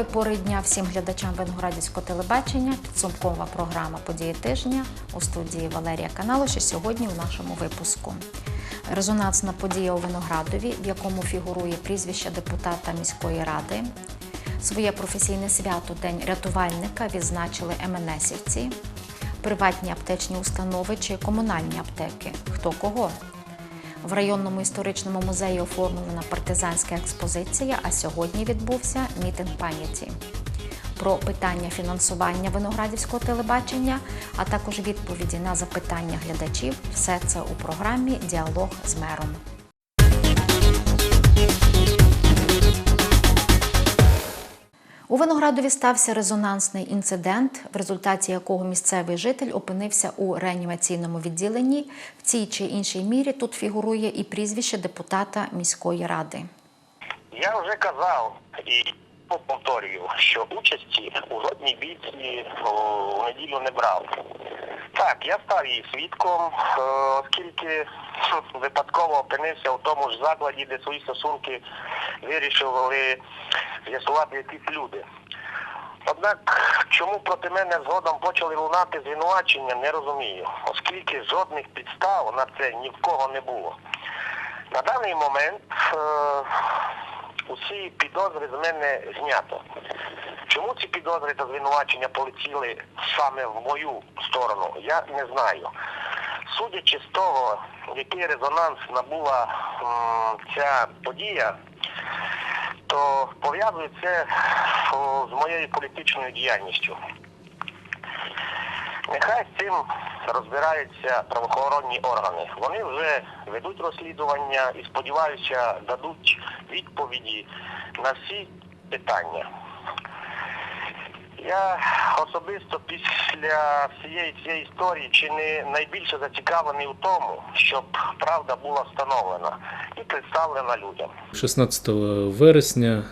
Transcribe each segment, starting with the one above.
Доброї пори дня всім глядачам Виноградівського телебачення. Підсумкова програма Події тижня у студії Валерія Каналоша сьогодні у нашому випуску. Резонансна подія у Виноградові, в якому фігурує прізвище депутата міської ради. Своє професійне свято День рятувальника відзначили МНСівці, приватні аптечні установи чи комунальні аптеки. Хто кого? В районному історичному музеї оформлена партизанська експозиція, а сьогодні відбувся мітинг пам'яті. Про питання фінансування виноградівського телебачення, а також відповіді на запитання глядачів все це у програмі Діалог з мером. У Виноградові стався резонансний інцидент, в результаті якого місцевий житель опинився у реанімаційному відділенні. В цій чи іншій мірі тут фігурує і прізвище депутата міської ради. Я вже казав і повторюю, що участі у жодній бійці у неділю не брав. Так, я став її свідком, е, оскільки випадково опинився в тому ж закладі, де свої стосунки вирішували з'ясувати якісь люди. Однак, чому проти мене згодом почали лунати звинувачення, не розумію, оскільки жодних підстав на це ні в кого не було. На даний момент усі підозри з мене знято. Чому ці підозри та звинувачення полетіли саме в мою сторону, я не знаю. Судячи з того, який резонанс набула ця подія, то пов'язує це з моєю політичною діяльністю. Нехай з цим розбираються правоохоронні органи. Вони вже ведуть розслідування і, сподіваюся, дадуть відповіді на всі питання. Я особисто після всієї цієї історії чи не найбільше зацікавлений у тому, щоб правда була встановлена і представлена людям. 16 вересня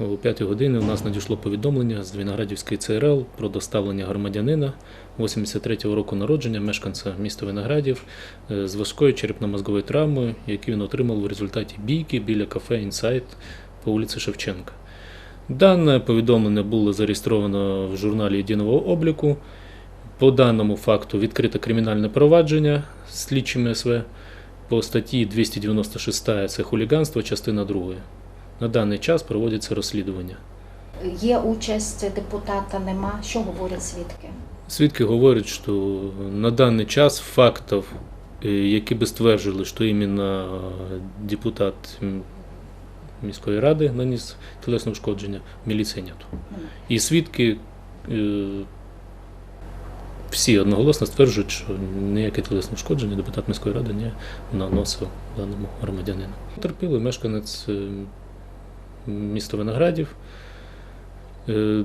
о 5 годині у нас надійшло повідомлення з Виноградівської ЦРЛ про доставлення громадянина 83-го року народження, мешканця міста Виноградів е, з важкою черепно-мозговою травмою, яку він отримав у результаті бійки біля кафе Інсайт по вулиці Шевченка. Дане повідомлення було зареєстровано в журналі єдиного обліку. По даному факту відкрите кримінальне провадження слідчими СВ по статті 296 це хуліганство, частина 2. На даний час проводиться розслідування. Є участь депутата, нема. Що говорять свідки? Свідки говорять, що на даний час фактів, е, які би стверджували, що іменно депутат міської ради наніс тілесне ушкодження, міліції нету. І свідки е, всі одноголосно стверджують, що ніяке тілесне ушкодження депутат міської ради не наносив даному громадянину. Терпілий мешканець міста Виноградів. Е,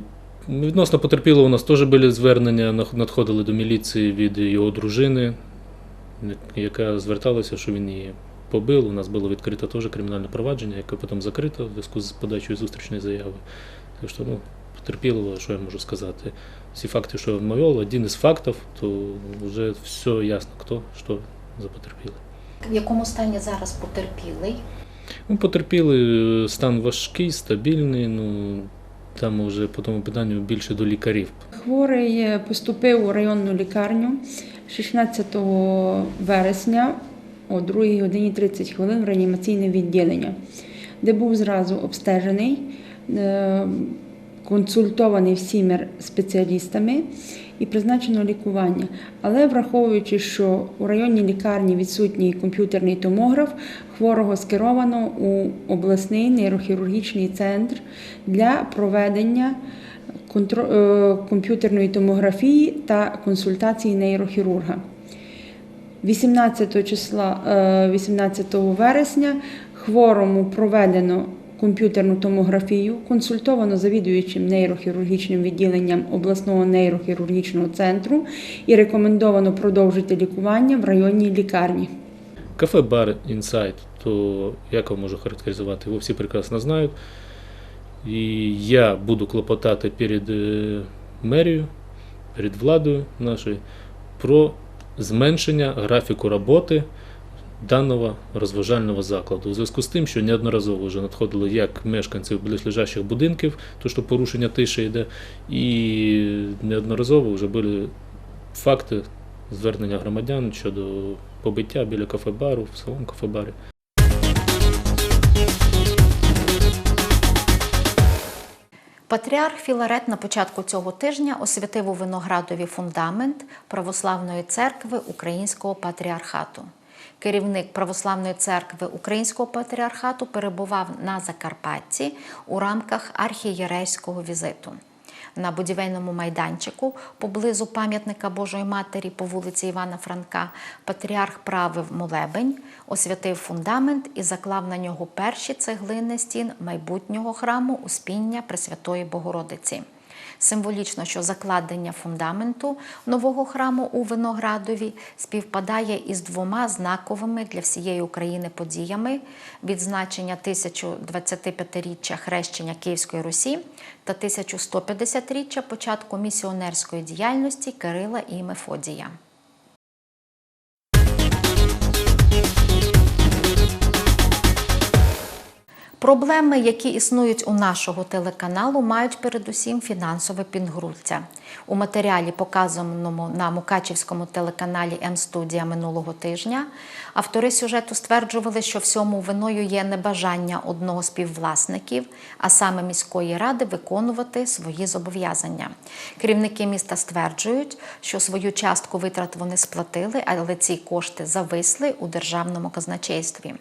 Відносно потерпілого у нас теж були звернення, надходили до міліції від його дружини, яка зверталася, що він її побив. У нас було відкрите теж кримінальне провадження, яке потім закрито в зв'язку з подачею зустрічної заяви. Так що, ну, потерпілого, що я можу сказати. Всі факти, що я навел, один із фактів, то вже все ясно, хто що за потерпілий. В якому стані зараз потерпілий? Ну, потерпілий стан важкий, стабільний. Ну, там вже по тому питанню більше до лікарів. Хворий е, поступив у районну лікарню 16 вересня о 2 годині 30 хвилин в реанімаційне відділення, де був зразу обстежений, е, консультований всіма спеціалістами і призначено лікування. Але враховуючи, що у районній лікарні відсутній комп'ютерний томограф, хворого скеровано у обласний нейрохірургічний центр для проведення е, комп'ютерної томографії та консультації нейрохірурга. 18 числа, е, 18 вересня хворому проведено комп'ютерну томографію, консультовано завідуючим нейрохірургічним відділенням обласного нейрохірургічного центру і рекомендовано продовжити лікування в районній лікарні. Кафе бар Інсайт, то як я можу характеризувати, його всі прекрасно знають. І я буду клопотати перед е, мерією, перед владою нашою про зменшення графіку роботи даного розважального закладу. У зв'язку з тим, що неодноразово вже надходили як мешканців близлежащих будинків, то що порушення тиші йде, і неодноразово вже були факти звернення громадян щодо побиття біля кафе-бару, в самому кафе-барі. Патріарх Філарет на початку цього тижня освятив у Виноградові фундамент Православної церкви Українського патріархату. Керівник Православної церкви Українського патріархату перебував на Закарпатті у рамках архієрейського візиту. На будівельному майданчику поблизу пам'ятника Божої Матері по вулиці Івана Франка патріарх правив молебень, освятив фундамент і заклав на нього перші цеглини стін майбутнього храму Успіння Пресвятої Богородиці. Символічно, що закладення фундаменту нового храму у Виноградові співпадає із двома знаковими для всієї України подіями: відзначення 1025-річчя хрещення Київської Русі та 1150-річчя початку місіонерської діяльності Кирила і Мефодія. Проблеми, які існують у нашого телеканалу, мають передусім фінансове підґрунтя. У матеріалі, показаному на Мукачівському телеканалі М-студія минулого тижня, автори сюжету стверджували, що всьому виною є небажання одного з співвласників, а саме міської ради, виконувати свої зобов'язання. Керівники міста стверджують, що свою частку витрат вони сплатили, але ці кошти зависли у державному казначействі.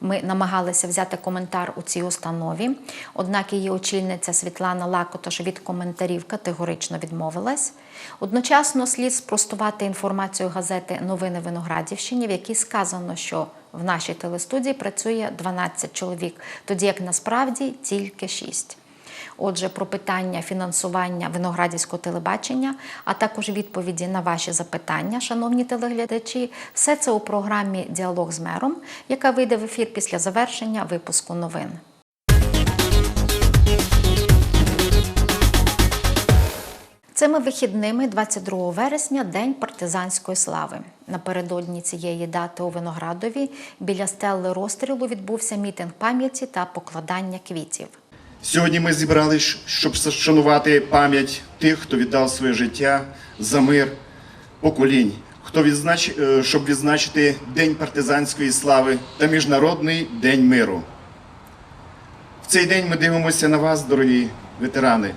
Ми намагалися взяти коментар у цій установі, однак її очільниця Світлана Лакотош від коментарів категорично відмовилась. Одночасно слід спростувати інформацію газети Новини Виноградівщині, в якій сказано, що в нашій телестудії працює 12 чоловік, тоді як насправді тільки 6. Отже, про питання фінансування виноградівського телебачення, а також відповіді на ваші запитання, шановні телеглядачі, все це у програмі Діалог з мером, яка вийде в ефір після завершення випуску новин. Цими вихідними, 22 вересня, День партизанської слави. Напередодні цієї дати у Виноградові біля стели розстрілу відбувся мітинг пам'яті та покладання квітів. Сьогодні ми зібрались, щоб вшанувати пам'ять тих, хто віддав своє життя за мир поколінь, хто відзнач... е, щоб відзначити День партизанської слави та Міжнародний день миру. В цей день ми дивимося на вас, дорогі ветерани,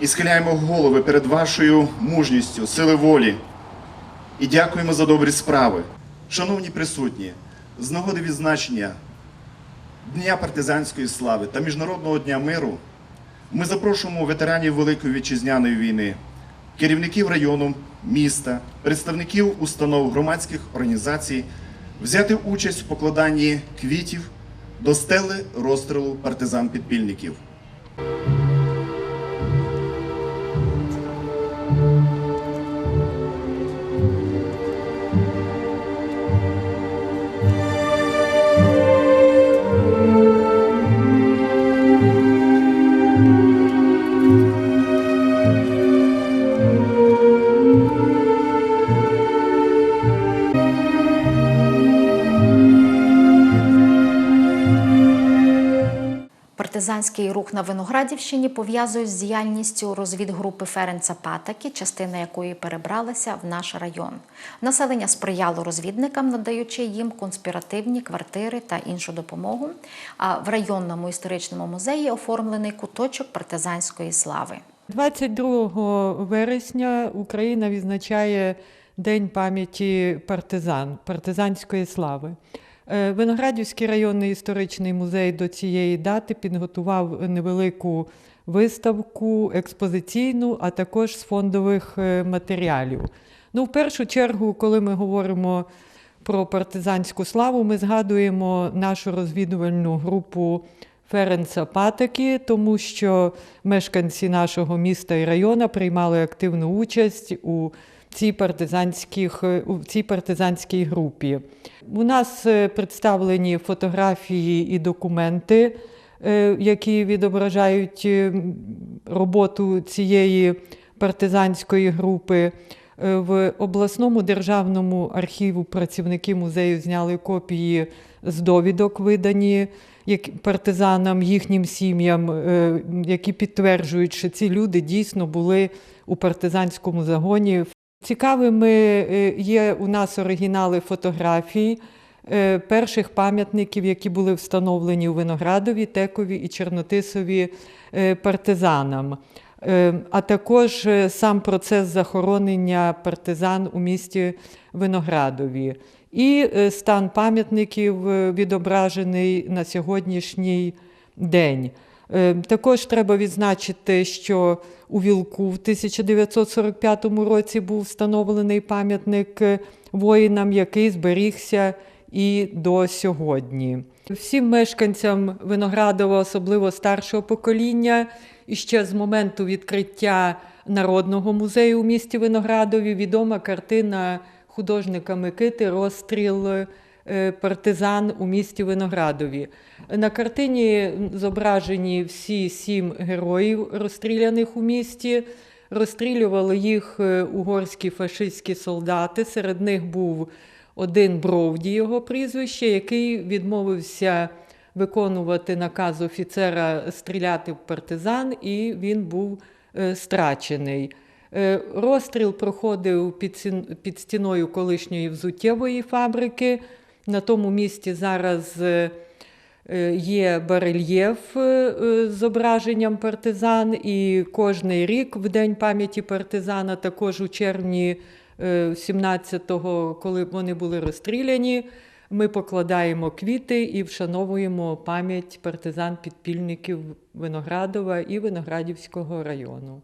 і схиляємо голови перед вашою мужністю, сили волі і дякуємо за добрі справи. Шановні присутні, з нагоди відзначення Дня партизанської слави та Міжнародного дня миру ми запрошуємо ветеранів Великої вітчизняної війни, керівників району, міста, представників установ громадських організацій взяти участь в покладанні квітів до стели розстрілу партизан-підпільників. Партизанський рух на Виноградівщині пов'язують з діяльністю розвідгрупи Ференца Патаки, частина якої перебралася в наш район. Населення сприяло розвідникам, надаючи їм конспіративні квартири та іншу допомогу. А в районному історичному музеї оформлений куточок партизанської слави. 22 вересня Україна відзначає День пам'яті партизан, партизанської слави. Е, Виноградівський районний історичний музей до цієї дати підготував невелику виставку експозиційну, а також з фондових е, матеріалів. Ну, в першу чергу, коли ми говоримо про партизанську славу, ми згадуємо нашу розвідувальну групу Ференца Патаки, тому що мешканці нашого міста і району приймали активну участь у цій, партизанських, у цій партизанській групі. У нас е, представлені фотографії і документи, е, які відображають е, роботу цієї партизанської групи. Е, В обласному державному архіву працівники музею зняли копії з довідок, видані партизанам, їхнім сім'ям, е, які підтверджують, що ці люди дійсно були у партизанському загоні. Цікавими е, є у нас оригінали фотографій е, перших пам'ятників, які були встановлені у Виноградові, Текові і Чорнотисові е, партизанам. А також сам процес захоронення партизан у місті Виноградові. І стан пам'ятників відображений на сьогоднішній день. Е, Також треба відзначити, що у Вілку в 1945 році був встановлений пам'ятник воїнам, який зберігся і до сьогодні. Всім мешканцям Виноградова, особливо старшого покоління, і ще з моменту відкриття Народного музею у місті Виноградові відома картина художника Микити Розстріл партизан у місті Виноградові. На картині зображені всі сім героїв, розстріляних у місті. Розстрілювали їх е, угорські фашистські солдати. Серед них був один Бровді, його прізвище, який відмовився виконувати наказ офіцера стріляти в партизан, і він був е, страчений. Е, Розстріл проходив під стіною колишньої взуттєвої фабрики. На тому місці зараз е, е, є барельєф е, з зображенням партизан, і кожний рік в День пам'яті партизана, також у червні е, 17-го, коли вони були розстріляні, ми покладаємо квіти і вшановуємо пам'ять партизан-підпільників Виноградова і Виноградівського району.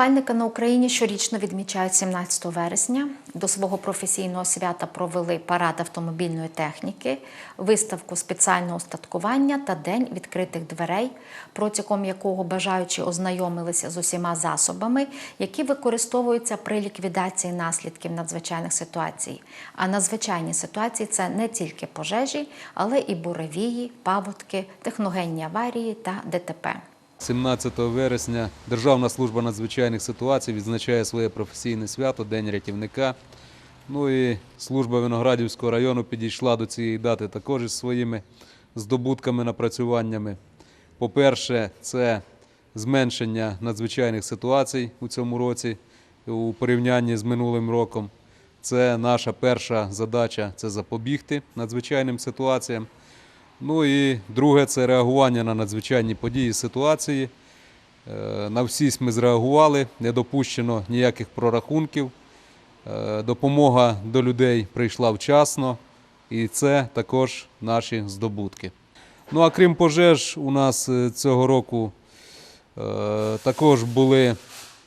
День на Україні щорічно відмічають 17 вересня. До свого професійного свята провели парад автомобільної техніки, виставку спеціального устаткування та день відкритих дверей, протягом якого бажаючі ознайомилися з усіма засобами, які використовуються при ліквідації наслідків надзвичайних ситуацій. А надзвичайні ситуації це не тільки пожежі, але і буревії, паводки, техногенні аварії та ДТП. 17 вересня Державна служба надзвичайних ситуацій відзначає своє професійне свято День рятівника. Ну і служба Виноградівського району підійшла до цієї дати також із своїми здобутками, напрацюваннями. По-перше, це зменшення надзвичайних ситуацій у цьому році у порівнянні з минулим роком. Це наша перша задача це запобігти надзвичайним ситуаціям. Ну і друге це реагування на надзвичайні події, ситуації. Е, На всі ми зреагували, не допущено ніяких прорахунків. Е, Допомога до людей прийшла вчасно, і це також наші здобутки. Ну а крім пожеж, у нас е, цього року також були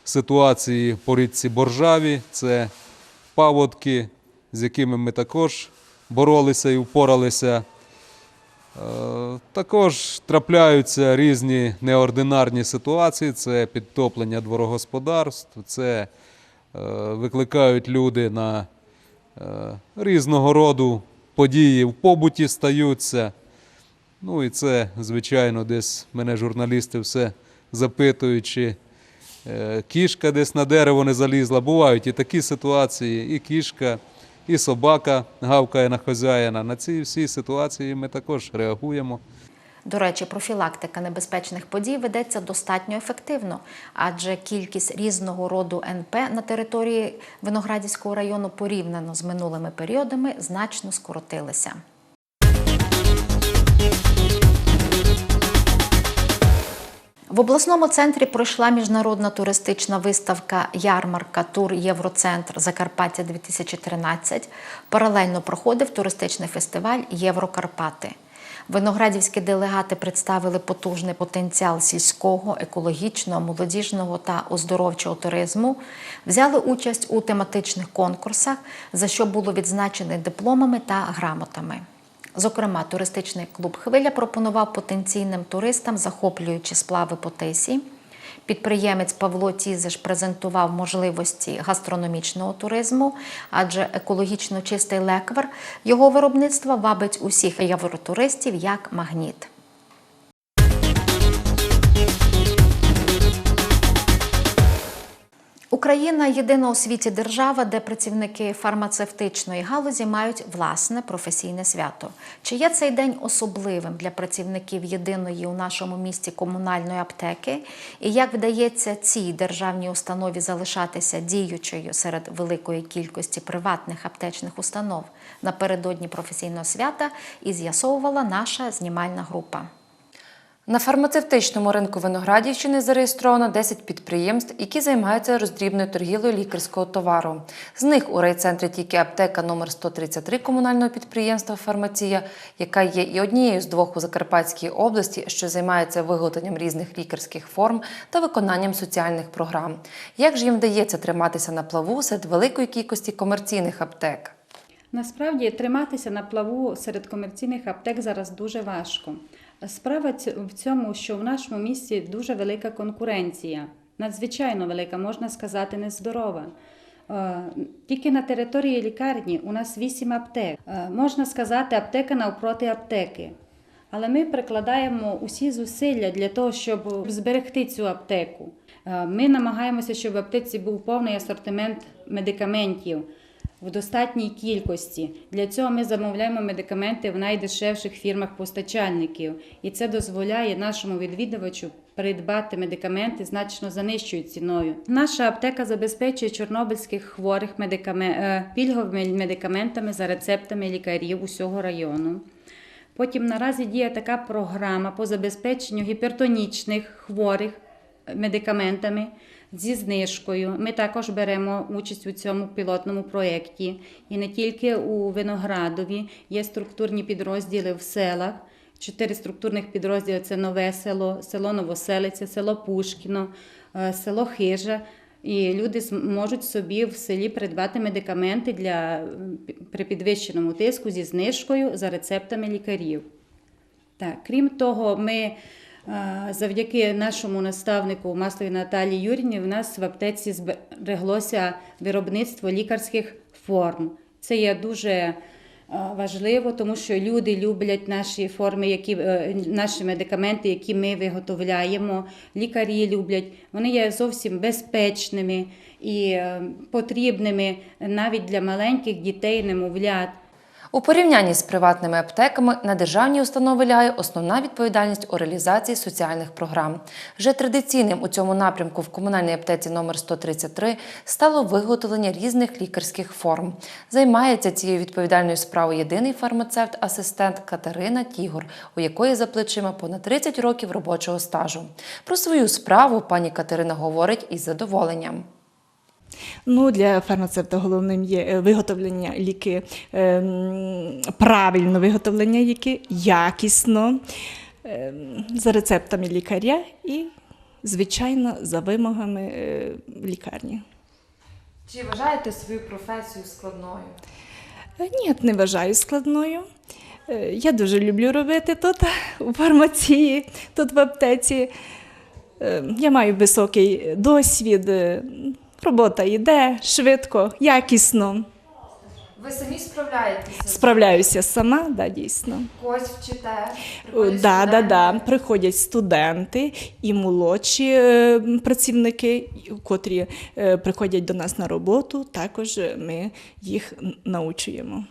ситуації по річці Боржаві. Це паводки, з якими ми також боролися і впоралися. Е, Також трапляються різні неординарні ситуації, це підтоплення дворогосподарств, це е, викликають люди на е, різного роду події в побуті стаються. Ну і це, звичайно, десь мене журналісти все запитують, чи е, кішка десь на дерево не залізла. Бувають і такі ситуації, і кішка, і собака гавкає на хазяїна. На ці всі ситуації ми також реагуємо. До речі, профілактика небезпечних подій ведеться достатньо ефективно, адже кількість різного роду НП на території Виноградівського району порівняно з минулими періодами значно скоротилася. В обласному центрі пройшла міжнародна туристична виставка Ярмарка Тур Євроцентр Закарпаття 2013. Паралельно проходив туристичний фестиваль Єврокарпати. Виноградівські делегати представили потужний потенціал сільського, екологічного, молодіжного та оздоровчого туризму, взяли участь у тематичних конкурсах, за що було відзначені дипломами та грамотами. Зокрема, туристичний клуб Хвиля пропонував потенційним туристам захоплюючі сплави по тисі. Підприємець Павло Тізеш презентував можливості гастрономічного туризму, адже екологічно чистий леквар його виробництва вабить усіх євротуристів як магніт. Україна єдина у світі держава, де працівники фармацевтичної галузі мають власне професійне свято. Чи є цей день особливим для працівників єдиної у нашому місті комунальної аптеки? І як вдається цій державній установі залишатися діючою серед великої кількості приватних аптечних установ напередодні професійного свята? І з'ясовувала наша знімальна група. На фармацевтичному ринку Виноградівщини зареєстровано 10 підприємств, які займаються роздрібною торгівлею лікарського товару. З них у райцентрі тільки аптека номер 133 комунального підприємства Фармація, яка є і однією з двох у Закарпатській області, що займається виготовленням різних лікарських форм та виконанням соціальних програм. Як ж їм вдається триматися на плаву серед великої кількості комерційних аптек? Насправді триматися на плаву серед комерційних аптек зараз дуже важко. Справа в цьому, що в нашому місті дуже велика конкуренція, надзвичайно велика, можна сказати, нездорова. Е, Тільки на території лікарні у нас вісім аптек. Е, Можна сказати, аптека навпроти аптеки. Але ми прикладаємо усі зусилля для того, щоб зберегти цю аптеку. Е, Ми намагаємося, щоб в аптеці був повний асортимент медикаментів в достатній кількості. Для цього ми замовляємо медикаменти в найдешевших фірмах-постачальників, і це дозволяє нашому відвідувачу придбати медикаменти значно за нижчою ціною. Наша аптека забезпечує чорнобильських хворих медикамен... е, пільговими медикаментами за рецептами лікарів усього району. Потім наразі діє така програма по забезпеченню гіпертонічних хворих медикаментами зі знижкою. Ми також беремо участь у цьому пілотному проєкті. І не тільки у Виноградові є структурні підрозділи в селах. Чотири структурних підрозділи це нове село, село Новоселиця, село Пушкіно, е, село Хижа. І люди можуть собі в селі придбати медикаменти для при підвищеному тиску зі знижкою за рецептами лікарів. Так, крім того, ми завдяки нашому наставнику Маслові Наталії Юрівні в нас в аптеці збереглося виробництво лікарських форм. Це є дуже важливо, тому що люди люблять наші форми, які, е, наші медикаменти, які ми виготовляємо. Лікарі люблять. Вони є зовсім безпечними і е, потрібними навіть для маленьких дітей, немовлят. У порівнянні з приватними аптеками на державні установи лягає основна відповідальність у реалізації соціальних програм. Вже традиційним у цьому напрямку в комунальній аптеці номер 133 стало виготовлення різних лікарських форм. Займається цією відповідальною справою єдиний фармацевт-асистент Катерина Тігор, у якої за плечима понад 30 років робочого стажу. Про свою справу пані Катерина говорить із задоволенням. Ну, для фармацевта головним є е, виготовлення ліки, ем, правильно виготовлення ліки, якісно, ем, за рецептами лікаря і, звичайно, за вимогами е, лікарні. Чи вважаєте свою професію складною? Е, Ні, не вважаю складною. Я дуже люблю робити тут у фармації, тут в аптеці. Я маю високий досвід. Робота йде швидко, якісно. Ви самі справляєтеся? Справляюся сама, да, дійсно. Когось вчите? Да, да, да. Приходять студенти і молодші е, працівники, котрі е, приходять до нас на роботу. Також ми їх научуємо.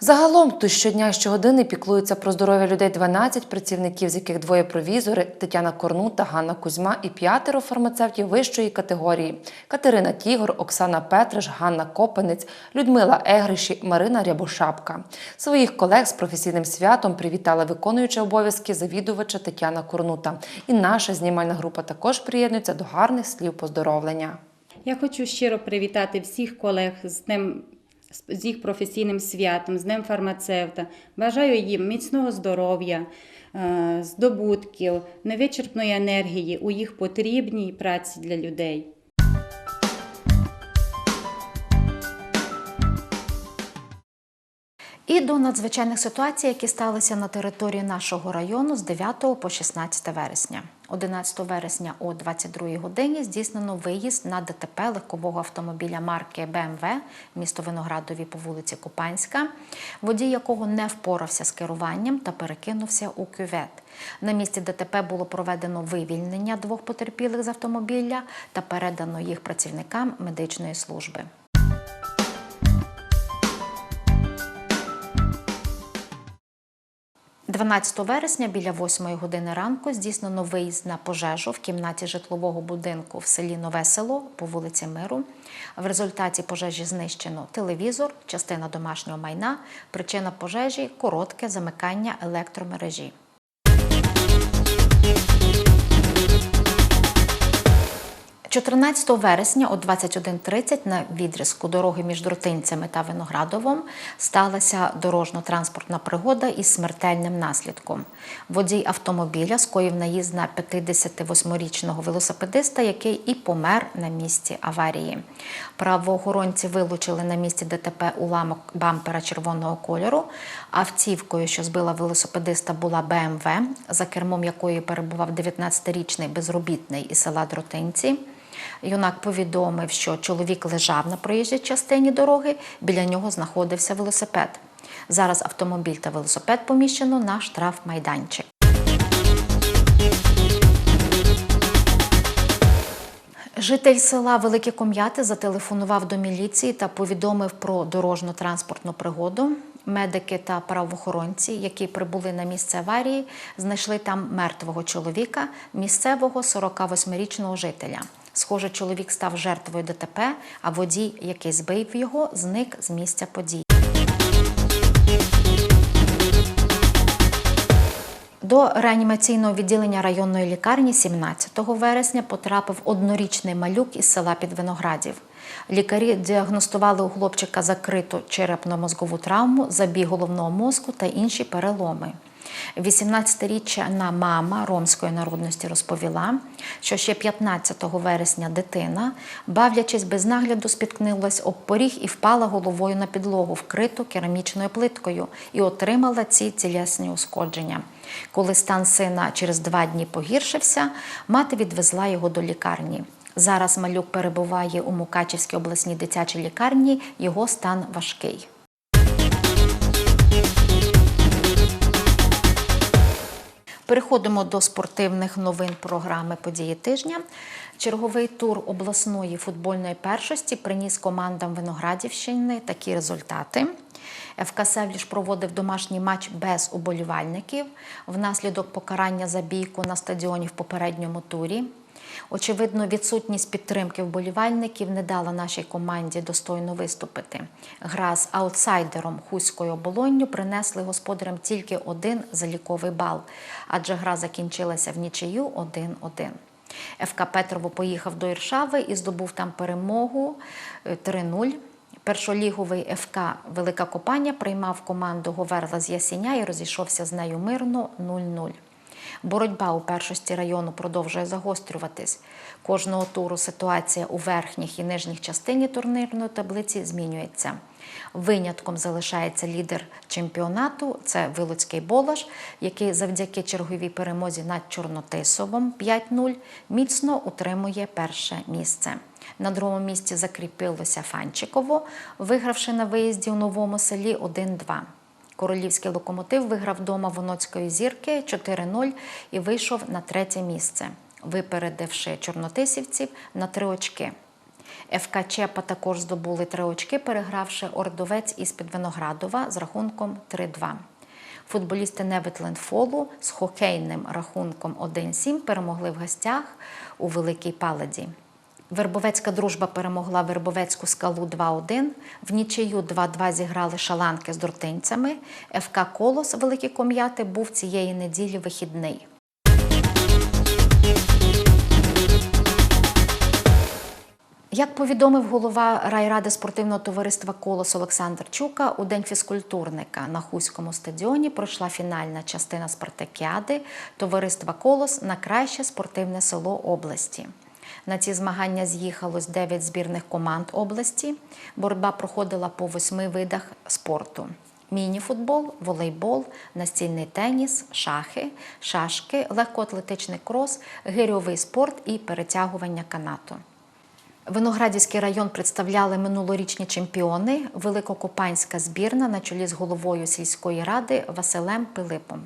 Загалом тут щодня щогодини піклуються про здоров'я людей 12 працівників, з яких двоє провізори Тетяна Корну та Ганна Кузьма і п'ятеро фармацевтів вищої категорії Катерина Тігор, Оксана Петриш, Ганна Копенець, Людмила Егриші, Марина Рябошапка. Своїх колег з професійним святом привітала виконуюча обов'язки завідувача Тетяна Корнута. І наша знімальна група також приєднується до гарних слів поздоровлення. Я хочу щиро привітати всіх колег з Днем з- їх професійним святом, з Днем фармацевта. Бажаю їм міцного здоров'я, е, здобутків, невичерпної енергії у їх потрібній праці для людей. І до надзвичайних ситуацій, які сталися на території нашого району з 9 по 16 вересня. 11 вересня о 22 годині здійснено виїзд на ДТП легкового автомобіля марки БМВ місто Виноградові по вулиці Купанська, водій якого не впорався з керуванням та перекинувся у кювет. На місці ДТП було проведено вивільнення двох потерпілих з автомобіля та передано їх працівникам медичної служби. 12 вересня біля 8 години ранку здійснено виїзд на пожежу в кімнаті житлового будинку в селі Нове Село по вулиці Миру. В результаті пожежі знищено телевізор, частина домашнього майна. Причина пожежі коротке замикання електромережі. – 14 вересня о 21.30 на відрізку дороги між Друтинцями та Виноградовом сталася дорожньо-транспортна пригода із смертельним наслідком. Водій автомобіля скоїв наїзд на 58-річного велосипедиста, який і помер на місці аварії. Правоохоронці вилучили на місці ДТП уламок бампера червоного кольору. Автівкою, що збила велосипедиста, була БМВ, за кермом якої перебував 19-річний безробітний із села Дротинці. Юнак повідомив, що чоловік лежав на проїжджій частині дороги, біля нього знаходився велосипед. Зараз автомобіль та велосипед поміщено на штрафмайданчик. Житель села Великі Ком'яти зателефонував до міліції та повідомив про дорожньо-транспортну пригоду. Медики та правоохоронці, які прибули на місце аварії, знайшли там мертвого чоловіка, місцевого 48-річного жителя. Схоже, чоловік став жертвою ДТП, а водій, який збив його, зник з місця події. До реанімаційного відділення районної лікарні 17 вересня потрапив однорічний малюк із села Підвиноградів. Лікарі діагностували у хлопчика закриту черепно-мозгову травму, забіг головного мозку та інші переломи. 18-річна мама ромської народності розповіла, що ще 15 вересня дитина, бавлячись без нагляду, спіткнулась об поріг і впала головою на підлогу, вкриту керамічною плиткою, і отримала ці тілесні ушкодження. Коли стан сина через два дні погіршився, мати відвезла його до лікарні. Зараз малюк перебуває у Мукачівській обласній дитячій лікарні, його стан важкий. Переходимо до спортивних новин програми Події тижня. Черговий тур обласної футбольної першості приніс командам Виноградівщини такі результати. ФК Севліш проводив домашній матч без уболівальників внаслідок покарання за бійку на стадіоні в попередньому турі. Очевидно, відсутність підтримки вболівальників не дала нашій команді достойно виступити. Гра з аутсайдером Хуською оболонню принесли господарям тільки один заліковий бал, адже гра закінчилася в нічию 1-1. ФК Петрово поїхав до Іршави і здобув там перемогу е, 3-0. Першоліговий ФК Велика Копання приймав команду Говерла з Ясіня і розійшовся з нею мирно 0-0. Боротьба у першості району продовжує загострюватись. Кожного туру ситуація у верхніх і нижніх частині турнірної таблиці змінюється. Винятком залишається лідер чемпіонату це Вилуцький Болаш, який завдяки черговій перемозі над Чорнотисовом 5-0 міцно утримує перше місце. На другому місці закріпилося Фанчиково, вигравши на виїзді у новому селі 1-2. Королівський локомотив виграв вдома Воноцької зірки 4-0 і вийшов на третє місце, випередивши чорнотисівців на три очки. ФК Чепа також здобули три очки, перегравши Ордовець із Підвиноградова з рахунком 3-2. Футболісти Неветленд Фолу з хокейним рахунком 1-7 перемогли в гостях у Великій Паладі. Вербовецька дружба перемогла Вербовецьку скалу 2-1. В нічию 2-2 зіграли шаланки з дуртинцями. ФК Колос Великі Ком'яти був цієї неділі вихідний. Як повідомив голова райради спортивного товариства Колос Олександр Чука, у день фізкультурника на Хуському стадіоні пройшла фінальна частина спартакіади товариства Колос на краще спортивне село області. На ці змагання з'їхалось 9 збірних команд області. Боротьба проходила по восьми видах спорту: міні-футбол, волейбол, настільний теніс, шахи, шашки, легкоатлетичний крос, гирьовий спорт і перетягування канату. Виноградівський район представляли минулорічні чемпіони, великокопанська збірна на чолі з головою сільської ради Василем Пилипом.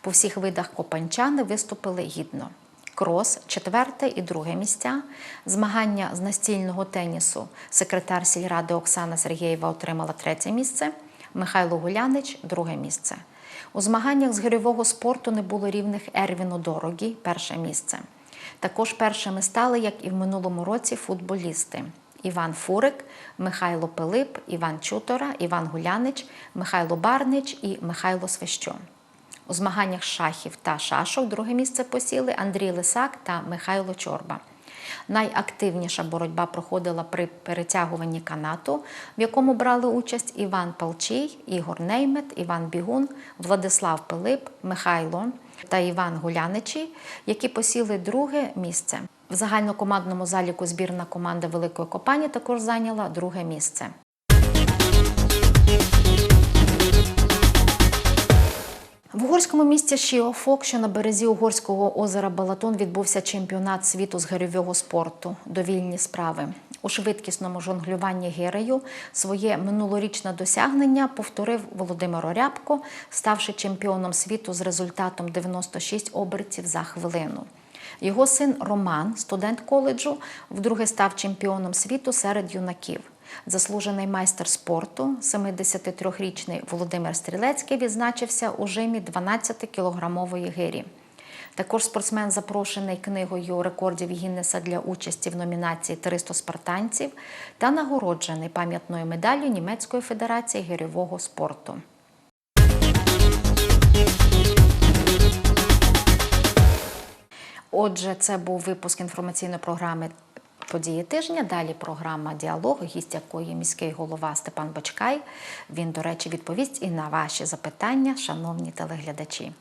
По всіх видах копанчани виступили гідно. Крос, четверте і друге місця. Змагання з настільного тенісу секретар сільради Оксана Сергієва отримала третє місце. Михайло Гулянич друге місце. У змаганнях з гирьового спорту не було рівних Ервіну Дорогі перше місце. Також першими стали, як і в минулому році, футболісти: Іван Фурик, Михайло Пилип, Іван Чутора, Іван Гулянич, Михайло Барнич і Михайло Свищо. У змаганнях шахів та шашок друге місце посіли Андрій Лисак та Михайло Чорба. Найактивніша боротьба проходила при перетягуванні канату, в якому брали участь Іван Палчій, Ігор Неймет, Іван Бігун, Владислав Пилип, Михайло та Іван Гуляничі, які посіли друге місце. В загальнокомандному заліку збірна команда Великої Копані також зайняла друге місце. В угорському місті Шіофок, що на березі угорського озера Балатон, відбувся чемпіонат світу з гирьового спорту довільні справи. У швидкісному жонглюванні гирею своє минулорічне досягнення повторив Володимир Орябко, ставши чемпіоном світу з результатом 96 обертів за хвилину. Його син Роман, студент коледжу, вдруге став чемпіоном світу серед юнаків. Заслужений майстер спорту, 73-річний Володимир Стрілецький, відзначився у жимі 12-кілограмової гирі. Також спортсмен запрошений книгою рекордів Гіннеса для участі в номінації «300 спартанців та нагороджений пам'ятною медаллю Німецької федерації гирьового спорту. Отже, це був випуск інформаційної програми Події тижня. Далі програма Діалог, гість якої міський голова Степан Бочкай. Він, до речі, відповість і на ваші запитання, шановні телеглядачі.